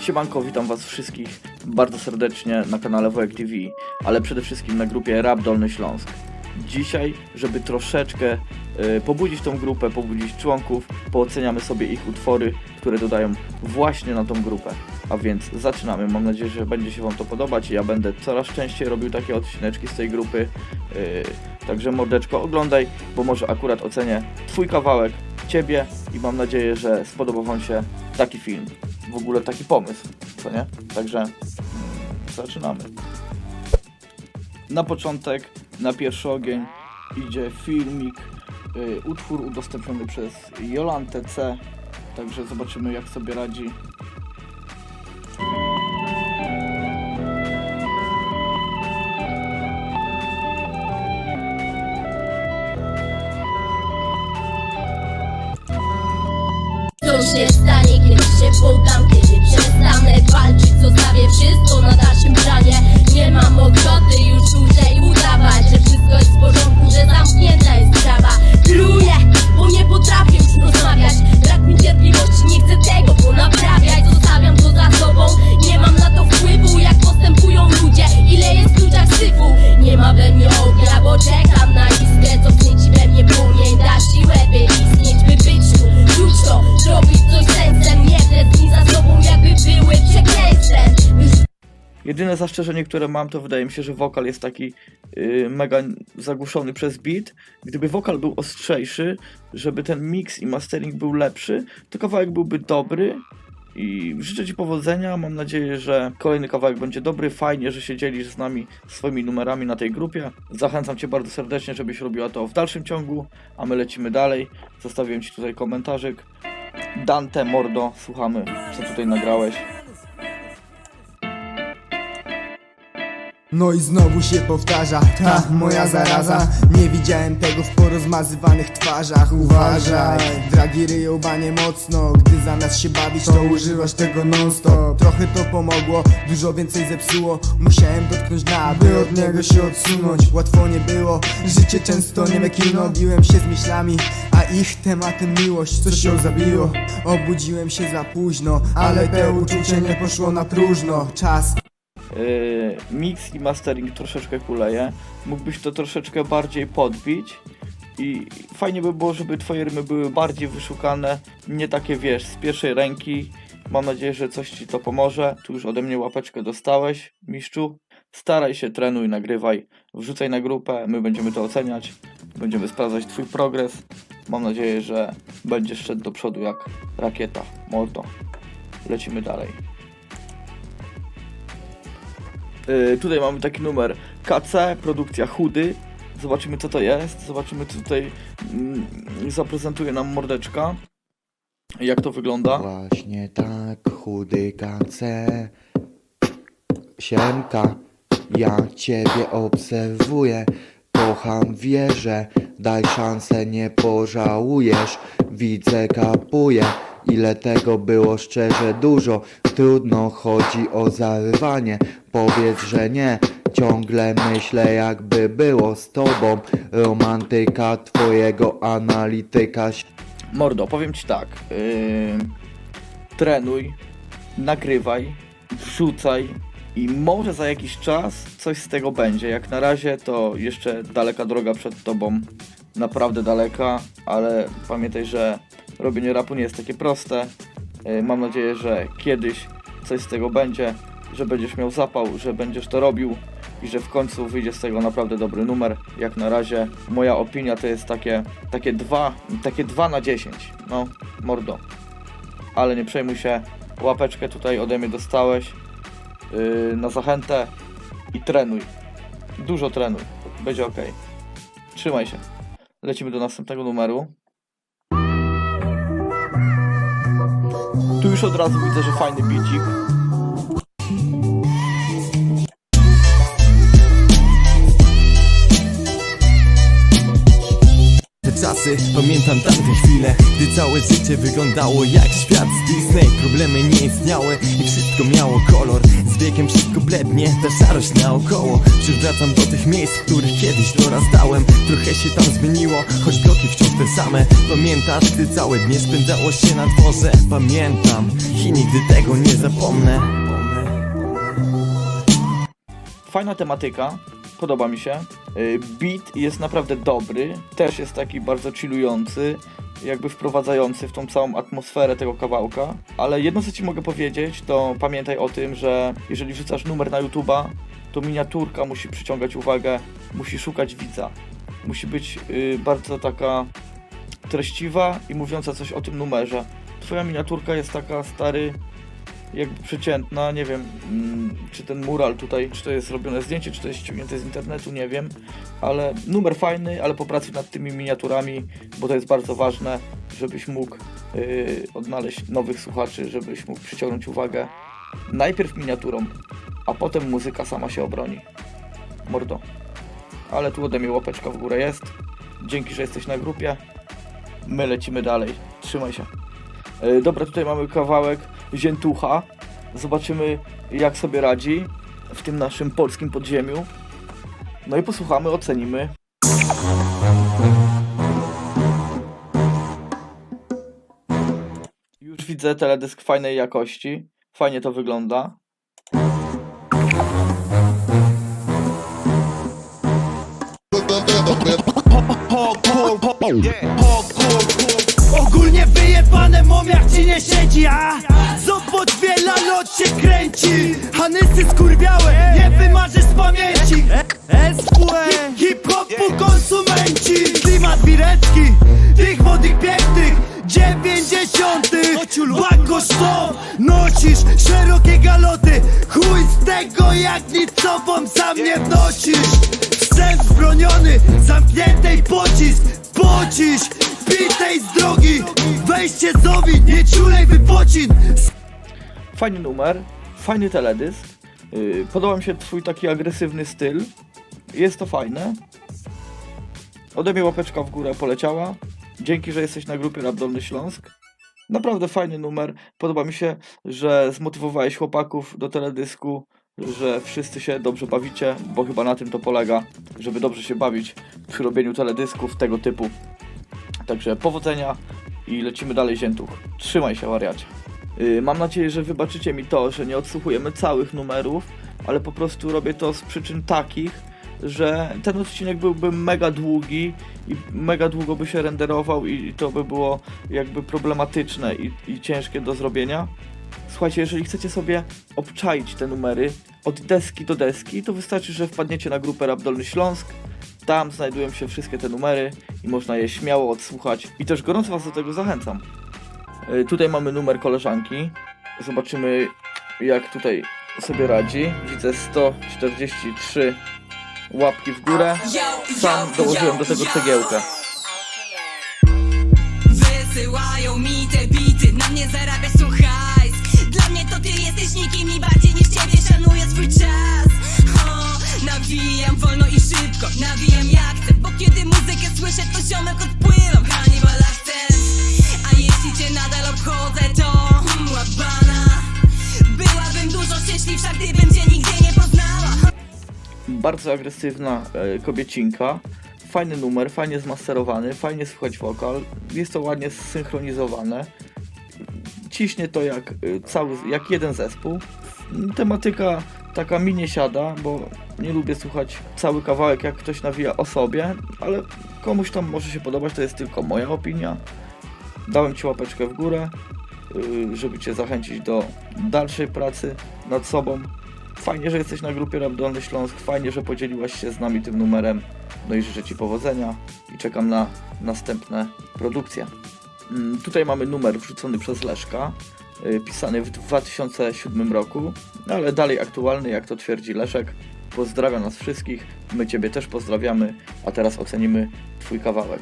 Siemanko, witam was wszystkich bardzo serdecznie na kanale Wojek TV, ale przede wszystkim na grupie Rap Dolny Śląsk. Dzisiaj, żeby troszeczkę y, pobudzić tą grupę, pobudzić członków, pooceniamy sobie ich utwory, które dodają właśnie na tą grupę. A więc zaczynamy. Mam nadzieję, że będzie się wam to podobać. Ja będę coraz częściej robił takie odcineczki z tej grupy. Y, także mordeczko oglądaj, bo może akurat ocenię twój kawałek, ciebie i mam nadzieję, że spodoba wam się taki film. W ogóle taki pomysł, co nie? Także mm, zaczynamy. Na początek, na pierwszy ogień idzie filmik, y, utwór udostępniony przez Jolantę C. Także zobaczymy jak sobie radzi. Które mam, to wydaje mi się, że wokal jest taki yy, mega zagłuszony przez beat. Gdyby wokal był ostrzejszy, żeby ten mix i mastering był lepszy, to kawałek byłby dobry. I życzę Ci powodzenia. Mam nadzieję, że kolejny kawałek będzie dobry. Fajnie, że się dzielisz z nami swoimi numerami na tej grupie. Zachęcam Cię bardzo serdecznie, żebyś robiła to w dalszym ciągu, a my lecimy dalej. Zostawiłem Ci tutaj komentarzyk. Dante Mordo, słuchamy, co tutaj nagrałeś. No i znowu się powtarza, ta moja zaraza. Nie widziałem tego w porozmazywanych twarzach. Uważaj, dragi ryją banie mocno. Gdy zamiast się bawić to używasz tego non stop Trochę to pomogło, dużo więcej zepsuło. Musiałem dotknąć dna, by od niego się odsunąć. Łatwo nie było, życie często nie kino Biłem się z myślami, a ich tematem miłość Co się zabiło, obudziłem się za późno Ale te uczucie nie poszło na próżno. Czas Yy, mix i mastering troszeczkę kuleje. Mógłbyś to troszeczkę bardziej podbić. I fajnie by było, żeby twoje rymy były bardziej wyszukane, nie takie wiesz, z pierwszej ręki. Mam nadzieję, że coś ci to pomoże. Tu już ode mnie łapeczkę dostałeś, mistrzu. Staraj się, trenuj, nagrywaj, wrzucaj na grupę, my będziemy to oceniać. Będziemy sprawdzać twój progres. Mam nadzieję, że będziesz szedł do przodu jak rakieta. Mordo. Lecimy dalej. Yy, tutaj mamy taki numer KC, produkcja Chudy. Zobaczymy co to jest. Zobaczymy co tutaj mm, zaprezentuje nam mordeczka. Jak to wygląda. Właśnie tak, chudy KC Siemka, ja ciebie obserwuję Kocham, wierzę, daj szansę, nie pożałujesz Widzę, kapuję, ile tego było szczerze dużo Trudno, chodzi o zarywanie Powiedz, że nie, ciągle myślę jakby było z tobą Romantyka twojego analityka Mordo, powiem ci tak. Yy, trenuj, nagrywaj, wrzucaj i może za jakiś czas coś z tego będzie. Jak na razie to jeszcze daleka droga przed tobą. Naprawdę daleka, ale pamiętaj, że robienie rapu nie jest takie proste. Yy, mam nadzieję, że kiedyś coś z tego będzie, że będziesz miał zapał, że będziesz to robił i że w końcu wyjdzie z tego naprawdę dobry numer. Jak na razie moja opinia to jest takie takie 2, takie 2 na 10. No, mordo. Ale nie przejmuj się. Łapeczkę tutaj ode mnie dostałeś yy, na zachętę i trenuj. Dużo trenuj. Będzie ok. Trzymaj się. Lecimy do następnego numeru. Już od razu widzę, że fajny bicik. Czasy, pamiętam tamte chwile Gdy całe życie wyglądało jak świat z Disney Problemy nie istniały i wszystko miało kolor wiekiem wszystko blednie, ta szarość naokoło. Przywracam do tych miejsc, w których kiedyś dorastałem Trochę się tam zmieniło, choć bloki wciąż te same. Pamiętasz, gdy całe dnie spędzało się na dworze? Pamiętam. I nigdy tego nie zapomnę. Fajna tematyka, podoba mi się. Y, Beat jest naprawdę dobry, też jest taki bardzo chillujący, jakby wprowadzający w tą całą atmosferę tego kawałka. Ale jedno co ci mogę powiedzieć, to pamiętaj o tym, że jeżeli wrzucasz numer na YouTube'a, to miniaturka musi przyciągać uwagę, musi szukać widza. Musi być y, bardzo taka treściwa i mówiąca coś o tym numerze. Twoja miniaturka jest taka stary, jakby przeciętna, nie wiem, mm, czy ten mural tutaj, czy to jest robione zdjęcie, czy to jest ściągnięte z internetu, nie wiem, ale numer fajny, ale popracuj nad tymi miniaturami, bo to jest bardzo ważne, żebyś mógł yy, odnaleźć nowych słuchaczy, żebyś mógł przyciągnąć uwagę. Najpierw miniaturą, a potem muzyka sama się obroni. Mordo. Ale tu ode mnie łapeczka w górę jest. Dzięki, że jesteś na grupie. My lecimy dalej. Trzymaj się. E, Dobra, tutaj mamy kawałek Ziętucha. Zobaczymy, jak sobie radzi w tym naszym polskim podziemiu. No i posłuchamy, ocenimy. Już widzę teledysk fajnej jakości. Fajnie to wygląda. Ogólnie wyjebane mom jak ci nie siedzi, a? Zobacz wiela lot się kręci. Hanysy skurwiałe, nie wymarzysz z pamięci. SQE Hip-hopu konsumenci. Klimat wirecki, tych młodych pięknych. Dziewięćdziesiątych Bako szto, nosisz szerokie galoty. Chuj z tego jak nic sobą za mnie wnosisz. Wstęp zbroniony, zamkniętej pocisk. Drogi Wejście zowi, nie ciulej wypocin Fajny numer, fajny teledysk. Yy, podoba mi się twój taki agresywny styl. Jest to fajne. Ode mnie łapeczka w górę poleciała. Dzięki, że jesteś na grupie Rap Dolny Śląsk. Naprawdę fajny numer. Podoba mi się, że zmotywowałeś chłopaków do teledysku, że wszyscy się dobrze bawicie, bo chyba na tym to polega, żeby dobrze się bawić przy robieniu teledysków tego typu. Także powodzenia i lecimy dalej ziętuch. Trzymaj się, wariacie. Yy, mam nadzieję, że wybaczycie mi to, że nie odsłuchujemy całych numerów, ale po prostu robię to z przyczyn takich, że ten odcinek byłby mega długi i mega długo by się renderował i to by było jakby problematyczne i, i ciężkie do zrobienia. Słuchajcie, jeżeli chcecie sobie obczaić te numery od deski do deski, to wystarczy, że wpadniecie na grupę Rap Dolny Śląsk. Tam znajdują się wszystkie te numery i można je śmiało odsłuchać. I też gorąco Was do tego zachęcam. Y, Tutaj mamy numer koleżanki. Zobaczymy, jak tutaj sobie radzi. Widzę 143 łapki w górę. Sam dołożyłem do tego cegiełkę. Nawijam jak chcę Bo kiedy muzykę słyszę to ziomek odpływam Hannibal akcent A jeśli cię nadal obchodzę to hmm, Byłabym dużo szczęśliwsza gdybym cię nigdy nie poznała Bardzo agresywna e, kobiecinka. Fajny numer, fajnie zmasterowany, fajnie słychać wokal. Jest to ładnie zsynchronizowane. Ciśnie to jak y, cały, jak jeden zespół. Tematyka taka mi nie siada, bo nie lubię słuchać cały kawałek jak ktoś nawija o sobie, ale komuś tam może się podobać, to jest tylko moja opinia. Dałem Ci łapeczkę w górę, y, żeby Cię zachęcić do dalszej pracy nad sobą. Fajnie, że jesteś na grupie Rap Dolny Śląsk, fajnie, że podzieliłaś się z nami tym numerem. No i życzę Ci powodzenia i czekam na następne produkcje. Mm, Tutaj mamy numer wrzucony przez Leszka, pisany w 2007 roku, no ale dalej aktualny, jak to twierdzi Leszek. Pozdrawia nas wszystkich, my Ciebie też pozdrawiamy, a teraz ocenimy Twój kawałek.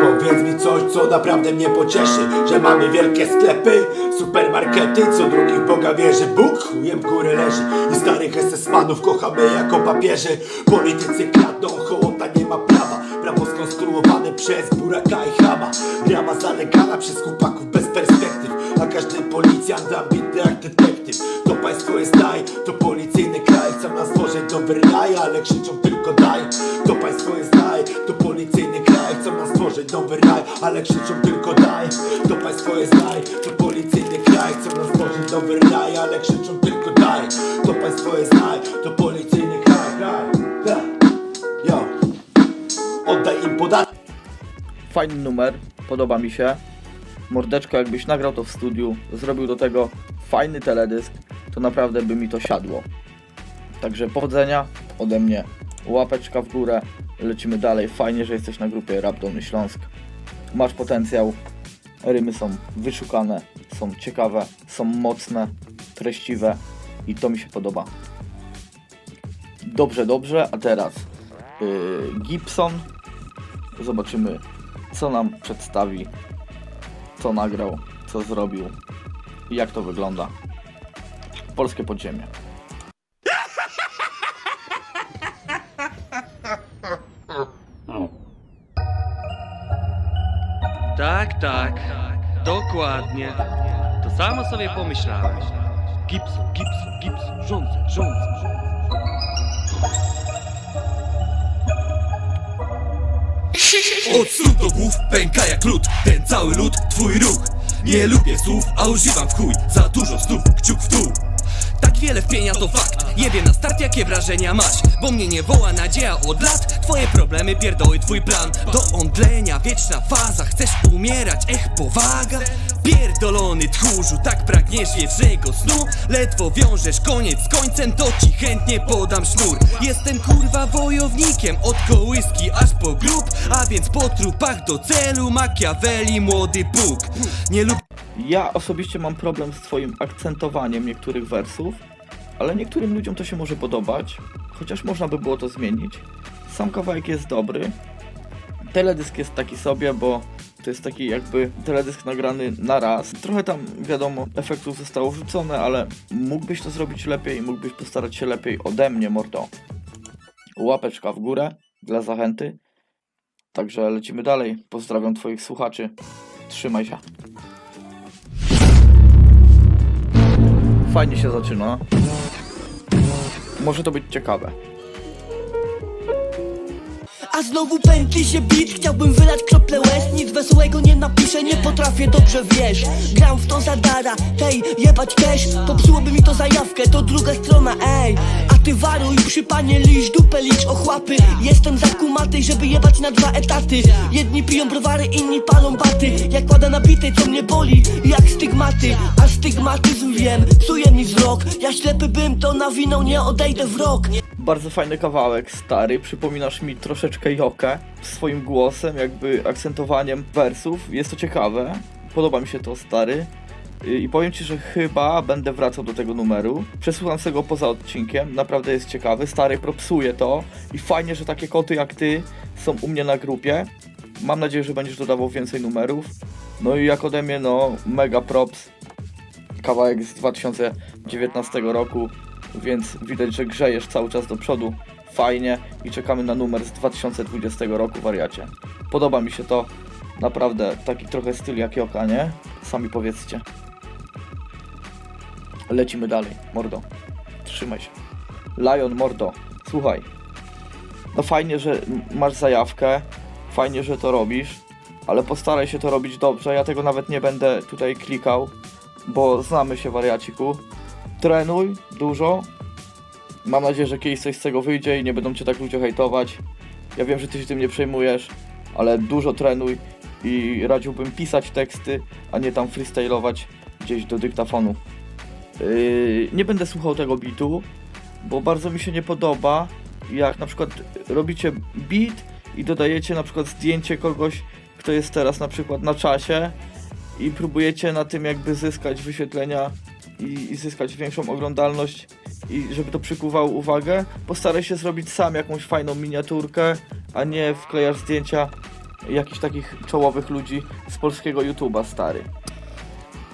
Powiedz mi coś, co naprawdę mnie pocieszy Że mamy wielkie sklepy, supermarkety Co drugi w Boga wierzy. Bóg chujem w górę leży I starych SS-manów kochamy jako papieży. Politycy kradną, hołota nie ma prawa Prawo skonstruowane przez buraka i chama Brama zalegana przez chłopaków bez perspektyw. A każdy policjant ambitny jak detektyw. To państwo jest daj, to policyjny kraj. Chcą nas tworzyć do Verlaja, ale krzyczą tylko daj. To państwo jest daj, to policyjny kraj. Chcą nas tworzyć nowy raj, ale krzyczą tylko daj. To państwo jest daj, to policyjny kraj. Chcą nas tworzyć nowy raj, ale krzyczą tylko daj. To państwo jest daj, to policyjny Fajny numer, podoba mi się. Mordeczko, jakbyś nagrał to w studiu, zrobił do tego fajny teledysk, to naprawdę by mi to siadło. Także powodzenia ode mnie, łapeczka w górę, lecimy dalej. Fajnie, że jesteś na grupie Rap Dolny Śląsk. Masz potencjał, rymy są wyszukane, są ciekawe, są mocne, treściwe i to mi się podoba. Dobrze, dobrze, a teraz yy, Gibson. Zobaczymy, co nam przedstawi, co nagrał, co zrobił i jak to wygląda. Polskie podziemie. Tak, tak, dokładnie. To samo sobie pomyślałem. Gibson, Gibson, Gibson, rządzę, rządzę. Od stóp do głów pęka jak lód Ten cały lód, twój ruch. Nie lubię słów, a używam w chuj Za dużo słów, kciuk w dół. Tak wiele wpienia to fakt Jebie na start jakie wrażenia masz Bo mnie nie woła nadzieja od lat. Twoje problemy pierdoły twój plan Do omdlenia wieczna faza Chcesz umierać, ech powaga Pierdolony tchórzu, tak pragniesz wiecznego snu Ledwo wiążesz koniec z końcem To ci chętnie podam sznur Jestem kurwa wojownikiem Od kołyski aż po grób A więc po trupach do celu Machiavelli, młody Bóg Nie lubię Ja osobiście mam problem z twoim akcentowaniem niektórych wersów, ale niektórym ludziom to się może podobać, chociaż można by było to zmienić. Sam kawałek jest dobry. Teledysk jest taki sobie, bo to jest taki jakby teledysk nagrany na raz. Trochę tam, wiadomo, efektów zostało wrzucone, ale mógłbyś to zrobić lepiej, mógłbyś postarać się lepiej ode mnie, mordo. Łapeczka w górę dla zachęty. Także lecimy dalej. Pozdrawiam twoich słuchaczy. Trzymaj się. Fajnie się zaczyna. Może to być ciekawe. A znowu pętli się bit, chciałbym wylać krople łez. Nic wesołego nie napiszę, nie potrafię, dobrze wiesz. Gram w to za dara, tej, jebać cash Popsułoby mi to zajawkę, to druga strona, ej. A ty waruj, przy panie liść, dupę licz, ochłapy. Jestem za kumaty, żeby jebać na dwa etaty. Jedni piją browary, inni palą baty. Jak kładę na bity, co mnie boli, jak stygmaty. A stygmatyzm wiem, psuje mi wzrok. Ja ślepy bym, to nawinął, nie odejdę w rok Bardzo fajny kawałek, stary. Przypominasz mi troszeczkę Jokę swoim głosem, jakby akcentowaniem wersów. Jest to ciekawe. Podoba mi się to, stary. I powiem ci, że chyba będę wracał do tego numeru. Przesłucham sobie go poza odcinkiem, naprawdę jest ciekawy. Stary propsuje to i fajnie, że takie koty jak ty są u mnie na grupie. Mam nadzieję, że będziesz dodawał więcej numerów. No i jak ode mnie, no mega props. Kawałek z 2019 roku, więc widać, że grzejesz cały czas do przodu. Fajnie i czekamy na numer z 2020 roku, wariacie. Podoba mi się to. Naprawdę taki trochę styl jak Joka, nie? Sami powiedzcie. Lecimy dalej, mordo. Trzymaj się. Lion, mordo, słuchaj. No fajnie, że masz zajawkę, fajnie, że to robisz, ale postaraj się to robić dobrze. Ja tego nawet nie będę tutaj klikał, bo znamy się, wariaciku. Trenuj dużo. Mam nadzieję, że kiedyś coś z tego wyjdzie i nie będą cię tak ludzie hejtować. Ja wiem, że ty się tym nie przejmujesz, ale dużo trenuj i radziłbym pisać teksty, a nie tam freestylować gdzieś do dyktafonu. Yy, nie będę słuchał tego bitu, bo bardzo mi się nie podoba, jak na przykład robicie beat i dodajecie na przykład zdjęcie kogoś, kto jest teraz na przykład na czasie i próbujecie na tym jakby zyskać wyświetlenia i, i zyskać większą oglądalność i żeby to przykuwało uwagę, postaraj się zrobić sam jakąś fajną miniaturkę, a nie wklejasz zdjęcia jakichś takich czołowych ludzi z polskiego YouTube'a, stary.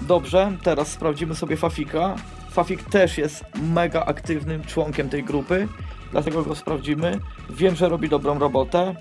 Dobrze, teraz sprawdzimy sobie Fafika. Fafik też jest mega aktywnym członkiem tej grupy, dlatego go sprawdzimy. Wiem, że robi dobrą robotę.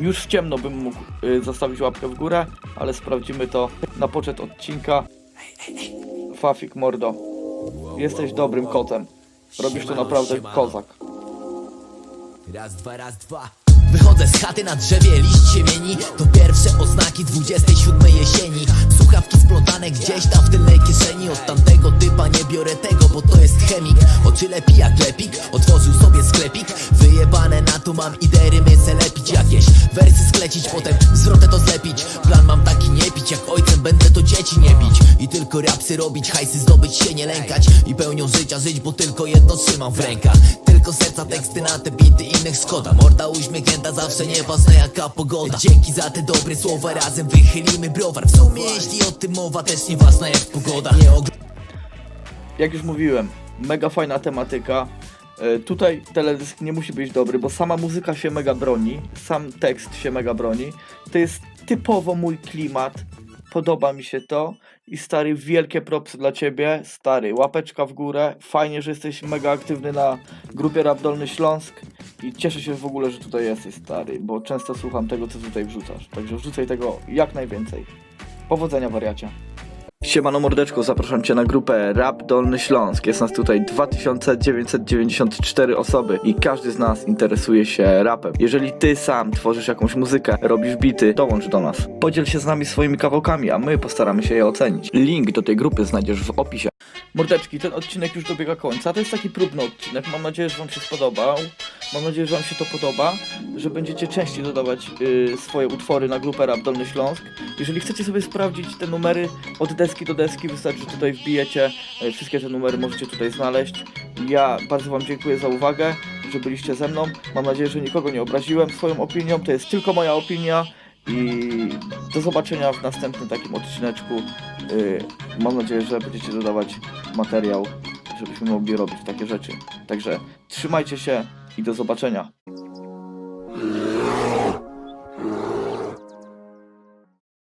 Już w ciemno bym mógł y, zostawić łapkę w górę, ale sprawdzimy to na poczet odcinka. Fafik mordo, jesteś dobrym kotem. Robisz to naprawdę kozak. Raz, dwa, raz, dwa Wychodzę z chaty na drzewie, liść się mieni. To pierwsze oznaki 27 jesieni. Słuchawki splątane gdzieś tam w tylnej kieszeni. Od tamtego typa nie biorę tego, bo to jest chemik. Oczy lepi jak lepik, otworzył sobie sklepik. Wyjebane na to mam idery, my lepić jakieś Wersy sklecić, potem zwrotę to zlepić. Plan mam taki nie pić, jak ojcem będę to dzieci nie bić I tylko rapsy robić, hajsy zdobyć się nie lękać. I pełnią życia żyć, bo tylko jedno trzymam w rękach Serca teksty na te bity innych szkoda Morda uśmiechnięta zawsze nieważne jaka pogoda Dzięki za te dobre słowa, razem wychylimy browar W sumie jeśli o tym mowa też nieważna jak pogoda Nie Jak już mówiłem, mega fajna tematyka. E, Tutaj teledysk nie musi być dobry, bo sama muzyka się mega broni, sam tekst się mega broni. To jest typowo mój klimat. Podoba mi się to. I stary, wielkie propsy dla ciebie. Stary, łapeczka w górę. Fajnie, że jesteś mega aktywny na grupie Rap Dolny Śląsk. I cieszę się w ogóle, że tutaj jesteś, stary, bo często słucham tego, co tutaj wrzucasz. Także wrzucaj tego jak najwięcej. Powodzenia, wariacie. Siemano mordeczko, zapraszam Cię na grupę Rap Dolny Śląsk. Jest nas tutaj 2994 osoby i każdy z nas interesuje się rapem. Jeżeli Ty sam tworzysz jakąś muzykę, robisz bity, dołącz do nas. Podziel się z nami swoimi kawałkami, a my postaramy się je ocenić. Link do tej grupy znajdziesz w opisie. Mordeczki, ten odcinek już dobiega końca. To jest taki próbny odcinek. Mam nadzieję, że Wam się spodobał. Mam nadzieję, że Wam się to podoba, że będziecie częściej dodawać y, swoje utwory na grupę Rap Dolny Śląsk. Jeżeli chcecie sobie sprawdzić te numery od deski do deski, wystarczy, tutaj wbijecie. y, Wszystkie te numery możecie tutaj znaleźć. Ja bardzo Wam dziękuję za uwagę, że byliście ze mną. Mam nadzieję, że nikogo nie obraziłem swoją opinią. To jest tylko moja opinia. I do zobaczenia w następnym takim odcineczku. Y, Mam nadzieję, że będziecie dodawać materiał, żebyśmy mogli robić takie rzeczy. Także trzymajcie się i do zobaczenia.